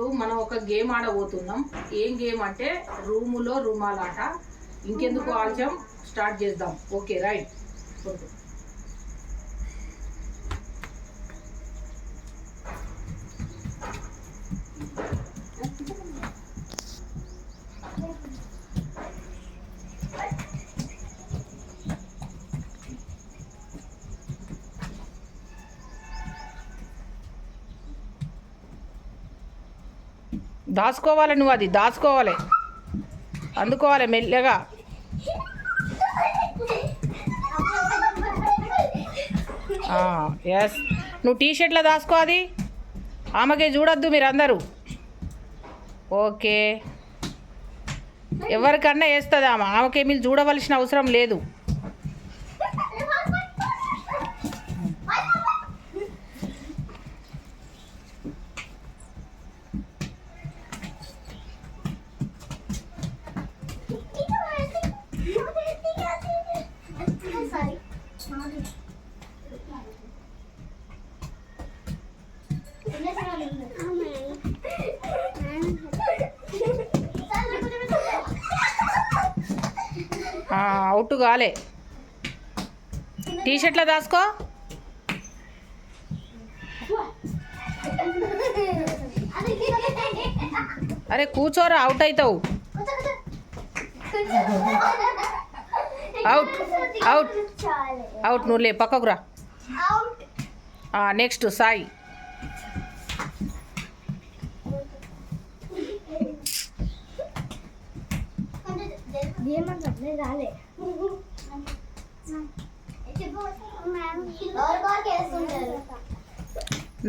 ఇప్పుడు మనం ఒక గేమ్ ఆడబోతున్నాం. ఏం గేమ్ అంటే రూములో రూమాలాట. ఇంకెందుకు ఆలస్యం? స్టార్ట్ చేద్దాం. Okay right. ఓకే దాచుకోవాలి నువ్వు అది దాచుకోవాలి. అందుకోవాలి మెల్లగా. ఎస్ నువ్వు టీ షర్ట్లో దాచుకో అది. ఆమెకే చూడొద్దు మీరందరూ. ఓకే. ఎవరికన్నా వేస్తుంది ఆమె. ఆమెకే మీరు చూడవలసిన అవసరం లేదు. అవుట్ కాలే. టీ షర్ట్లో దాచుకో. అరే కూర్చోరా అవుట్ అవుతావు అవుట్ అవుట్ అవుట్ నువ్వు లే పక్కకు రా. నెక్స్ట్ సాయి.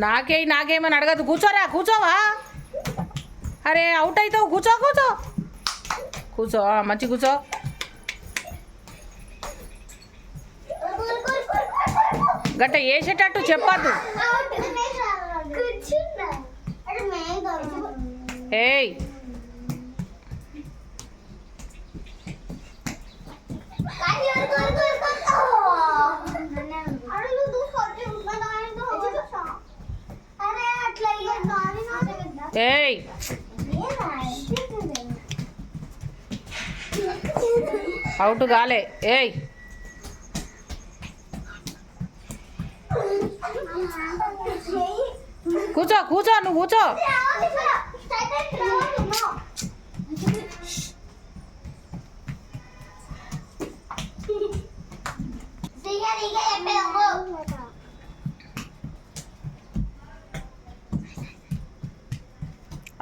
నాకే నాకేమని అడగదు కూర్చోరా కూర్చోవా? అరే అవుట్ అవుతావు. కూర్చో కూర్చో. కూర్చో మంచి కూర్చో. గట్ట వేసేటట్టు చెప్పద్దు. ఏయ్ ఏయ్. అవుట్ కాలే ఏయ్. కూర్చో కూర్చో నువ్వు కూర్చో.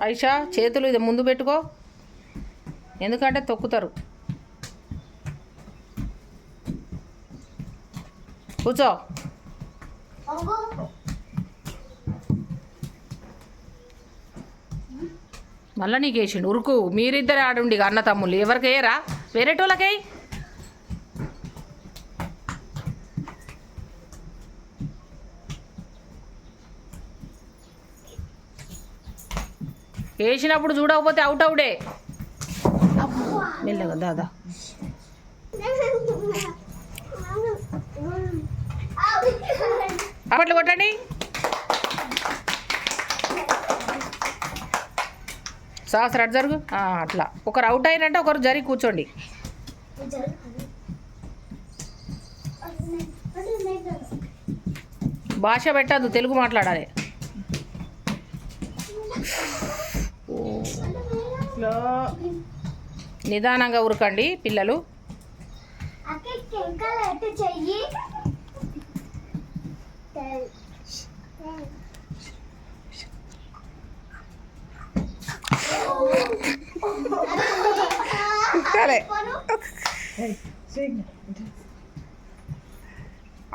ఐషా చేతులు ఇది ముందు పెట్టుకో. ఎందుకంటే తొక్కుతారు. కూర్చో. మళ్ళా నీకు వేసిండు ఉరుకు. మీరిద్దరే ఆడుండి అన్న తమ్ముళ్ళు. ఎవరికి వేయరా వేసినప్పుడు చూడకపోతే అవుట్ అవుడే మెల్లగా దాదా అప్పట్లో కొట్టండి. సహస్ర అటు జరుగు. అట్లా. ఒకరు అవుట్ అయినంటే ఒకరు జరిగి కూర్చోండి. భాష పెట్టద్దు తెలుగు మాట్లాడాలి. నిదానంగా ఉరకండి పిల్లలు.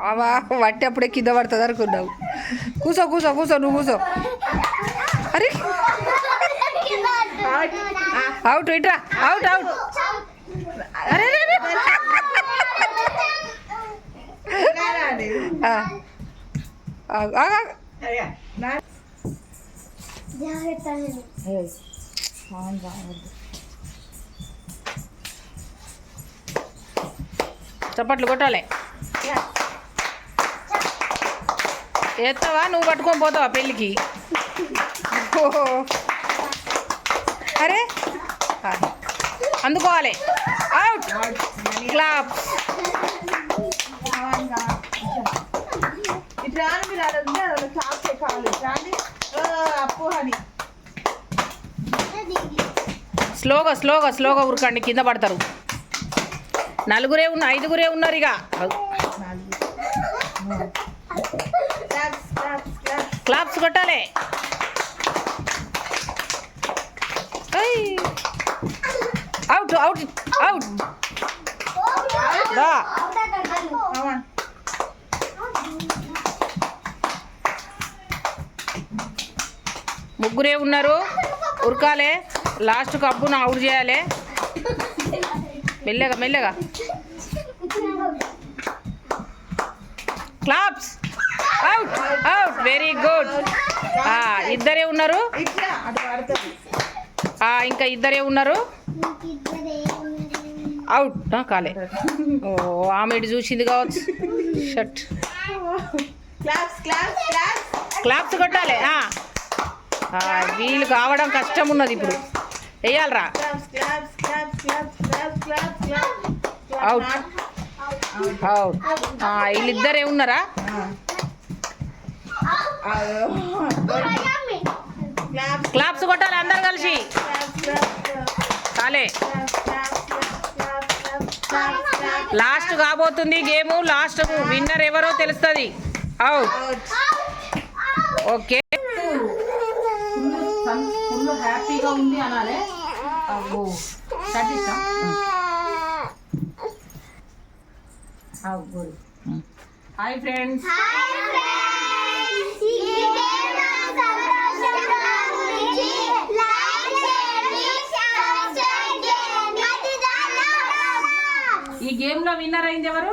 అవా వట్టి అప్పుడే కింద పడుతుంది అనుకున్నావు. కూసో కూసో కూసో నువ్వు కూసో అరే అవుట్ ఇట్రా అవుట్ అవుట్ అరే చప్పట్లు కొట్టాలి. ఎత్తావా? నువ్వు పట్టుకొని పోతావా పెళ్ళికి? ఓహో. అందుకోవాలి. అవుట్ క్లాప్ ఇటు రాని మీరు అలా ఉంది అలా క్లాస్ కావాలి రాని ఓ, అప్పు అని. స్లోగా స్లోగా స్లోగా ఉరకండి. కింద పడతారు. నలుగురే ఉన్న ఐదుగురే ఉన్నారు ఇక. క్లాప్స్ క్లాప్స్ క్లాప్స్ క్లాప్స్ కొట్టాలి. అవుట్ అవుట్ అవుట్ దా ముగ్గురే ఉన్నారు. ఉరకాలే. లాస్ట్ కప్పును అవుట్ చేయాలి. మెల్లగా మెల్లగా. Claps out out very good ఇద్దరే ఉన్నారు. ఆ, ఇంకా ఇద్దరే ఉన్నారు. అవుట్ కాలే. ఓ ఆమె ఇటు చూసింది కావచ్చు. షట్ క్లాప్స్ కొట్టాలి వీళ్ళు కావడం కష్టం ఉన్నది ఇప్పుడు. వేయాలరా. అవుట్ అవుట్ వీళ్ళిద్దరే ఉన్నారా? క్లాప్స్ కొట్టాలి అందరు కలిసి. కాలే claps claps claps claps claps last కాబోతుంది గేమ్. లాస్ట్ విన్నర్ ఎవరో తెలుస్తుంది. అవుట్ ఓకే ఫుల్ హ్యాపీగా ఉంది అనాలే అబ్బో హాయ్ ఫ్రెండ్స్ విన్నర్ అయింది ఎవరు?